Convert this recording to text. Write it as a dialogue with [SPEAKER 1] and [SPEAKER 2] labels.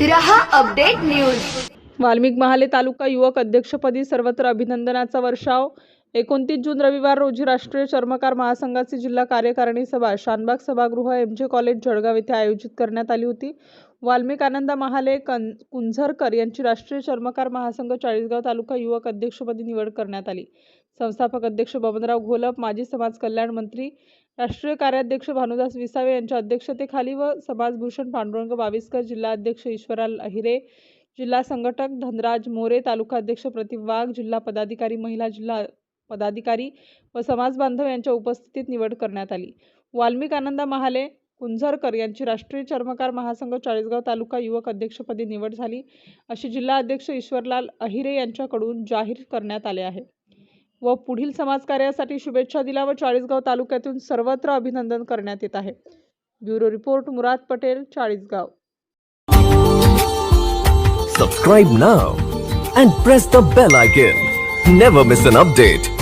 [SPEAKER 1] रहा update news. Valmik Mahale तालुका युवक अध्यक्षपदी सर्वत्र अभिनंदनाचा वर्षाव. एकोणतीस जून रविवार रोजी राष्ट्रीय चर्मकार महासंघाची जिल्हा कार्यकारिणी सभा शानबाग सभागृह एम जे कॉलेज जळगाव येथे आयोजित करण्यात आली होती. वाल्मिक आनंद महाले कं कुंझरकर यांची राष्ट्रीय चर्मकार महासंघ चाळीसगाव तालुका युवक अध्यक्षपदी निवड करण्यात आली. संस्थापक अध्यक्ष बबनराव घोलप माजी समाज कल्याण मंत्री राष्ट्रीय कार्याध्यक्ष भानुदास विसावे यांच्या अध्यक्षतेखाली व समाजभूषण पांडुरंग बाविस्कर जिल्हा अध्यक्ष ईश्वराल अहिरे जिल्हा संघटक धनराज मोरे तालुका अध्यक्ष प्रतिम वाघ जिल्हा पदाधिकारी महिला जिल्हा पदाधिकारी व समाजबांधव यांच्या उपस्थितीत निवड करण्यात आली. वाल्मिक आनंद महाले कुंझरकर यांची राष्ट्रीय चर्मकार महासंघ चाळीसगाव तालुका युवक अध्यक्षपदी निवड झाली. अशी जिल्हा अध्यक्ष ईश्वरलाल अहिरे यांच्याकडून जाहीर करण्यात आले आहे. व पुढील समाजकार्यासाठी शुभेच्छा दिल्या व चाळीसगाव तालुक्यातून सर्वत्र अभिनंदन करण्यात येत आहे. Bureau report Murad Patel Chalisgaon.
[SPEAKER 2] Subscribe now and press the bell icon never miss an update